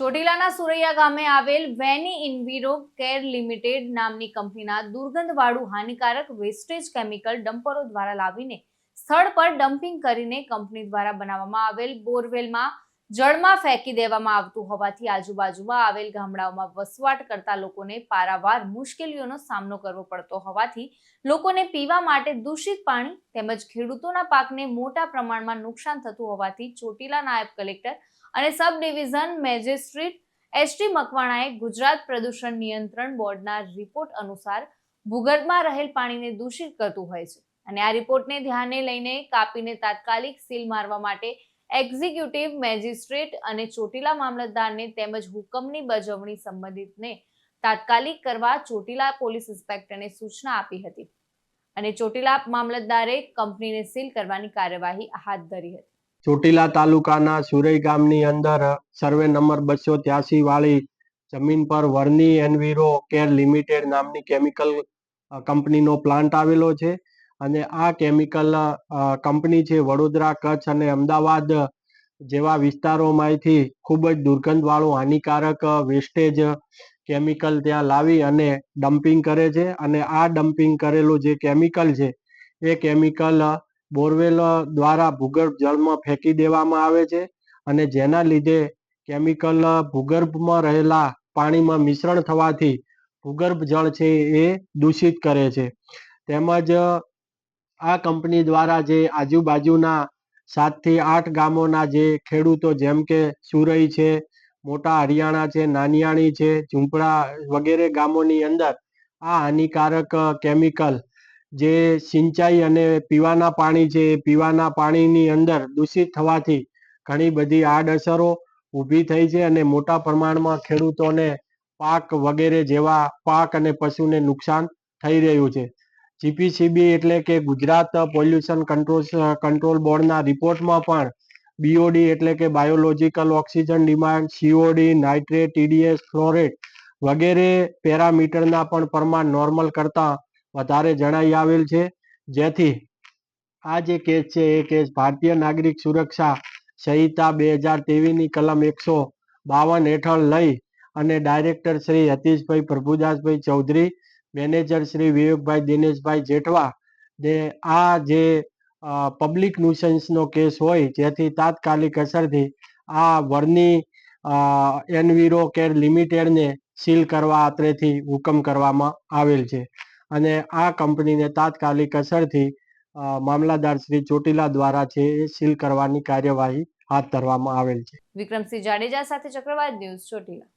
ચોટીલાના સુરૈયા ગામે આવેલ વેની ઇન્વિરો care limited નામની કંપનીના દુર્ગંધવાળું હાનિકારક વેસ્ટેજ કેમિકલ ડમ્પરો દ્વારા લાવીને સ્થળ પર ડમ્પિંગ કરીને કંપની દ્વારા બનાવવામાં આવેલ બોરવેલમાં જળમાં ફેંકી દેવામાં આવતું હોવાથી આજુબાજુમાં આવેલ ગામડાઓમાં વસવાટ કરતા લોકોને પારાવાર મુશ્કેલીઓનો સામનો કરવો પડતો હોવાથી લોકોને પીવા માટે દૂષિત પાણી તેમજ ખેડૂતોના પાકને મોટા પ્રમાણમાં નુકસાન થતું હોવાથી ચોટીલા નાયબ કલેક્ટર અને સબ ડિવિઝન મેજિસ્ટ્રેટ એસટી મકવાણાએ ગુજરાત પ્રદૂષણ નિયંત્રણ બોર્ડના રિપોર્ટ અનુસાર ભૂગર્ભમાં રહેલ પાણીને દૂષિત કરતું હોય છે. અને આ રિપોર્ટને ધ્યાને લઈને કાપીને તાત્કાલિક સીલ મારવા માટે એક્ઝિક્યુટિવ મેજિસ્ટ્રેટ અને ચોટીલા મામલતદારને તેમજ હુકમની બજવણી સંબંધિતને તાત્કાલિક કરવા ચોટીલા પોલીસ ઇન્સ્પેક્ટરને સૂચના આપી હતી. અને ચોટીલા મામલતદારે કંપનીને સીલ કરવાની કાર્યવાહી હાથ ધરી હતી. ચોટીલા તાલુકાના સુરઈ ગામની અંદર સર્વે નંબર બસો ત્યાસી વાળી જમીન પર વર્ની એનવીરો કેર લિમિટેડ નામની કેમિકલ કંપનીનો પ્લાન્ટ આવેલો છે. અને આ કેમિકલ કંપની છે વડોદરા, કચ્છ અને અમદાવાદ જેવા વિસ્તારોમાંથી ખૂબ જ દુર્ગંધવાળું, હાનિકારક વેસ્ટેજ કેમિકલ ત્યાં લાવી અને ડમ્પિંગ કરે છે. અને આ ડમ્પિંગ કરેલું જે કેમિકલ છે, એ કેમિકલ બોરવેલ દ્વારા ભૂગર્ભ જળમાં ફેંકી દેવામાં આવે છે અને જેના લીધે કેમિકલ ભૂગર્ભમાં રહેલા પાણીમાં મિશ્રણ થવાથી ભૂગર્ભ જળ છે એ દૂષિત કરે છે. તેમજ આ કંપની દ્વારા જે આજુબાજુના સાતથી આઠ ગામોના જે ખેડૂતો જેમ કે સુરઈ છે, મોટા હરિયાણા છે નાનિયાણી છે, ઝુંપડા વગેરે ગામોની અંદર આ હાનિકારક કેમિકલ જે સિંચાઈ અને પીવાના પાણી છે, એ પીવાના પાણીની અંદર દૂષિત થવાથી ઘણી બધી આડઅસરો ઊભી થઈ છે અને મોટા પ્રમાણમાં ખેડૂતોને પાક વગેરે જેવા પાક અને પશુને નુકસાન થઈ રહ્યું છે. જીપીસીબી એટલે કે ગુજરાત પોલ્યુશન કંટ્રોલ કંટ્રોલ બોર્ડના રિપોર્ટમાં પણ બીઓડી એટલે કે biological oxygen demand COD nitrate TDS fluoride વગેરે પેરામીટરના પણ પ્રમાણ નોર્મલ કરતાં વધારે જણાઈ આવેલ છે. જેથી આ જે કેસ છે, એ કેસ ભારતીય નાગરિક સુરક્ષા સંહિતા બે હજારની કલમ એકસો બાવન હેઠળ લઈ અને ડાયરેક્ટર શ્રી હતીશભાઈ પ્રભુદાસભાઈ ચૌધરી, મેનેજર શ્રી વિવેકભાઈ દિનેશભાઈ જેઠવા ને આ જે પબ્લિક ન્યુસન્સનો કેસ હોય, જેથી તાત્કાલિક અસરથી આ વરની એનવીરો કેર લિમિટેડને સીલ કરવા આત્રેથી હુકમ કરવામાં આવેલ છે. અને આ કંપનીને તાત્કાલિક અસરથી મામલાદાર શ્રી ચોટીલા દ્વારા છે એ સીલ કરવાની કાર્યવાહી હાથ ધરવામાં આવેલ છે. વિક્રમસિંહ જાડેજા સાથે ચક્રવાત ન્યૂઝ ચોટીલા.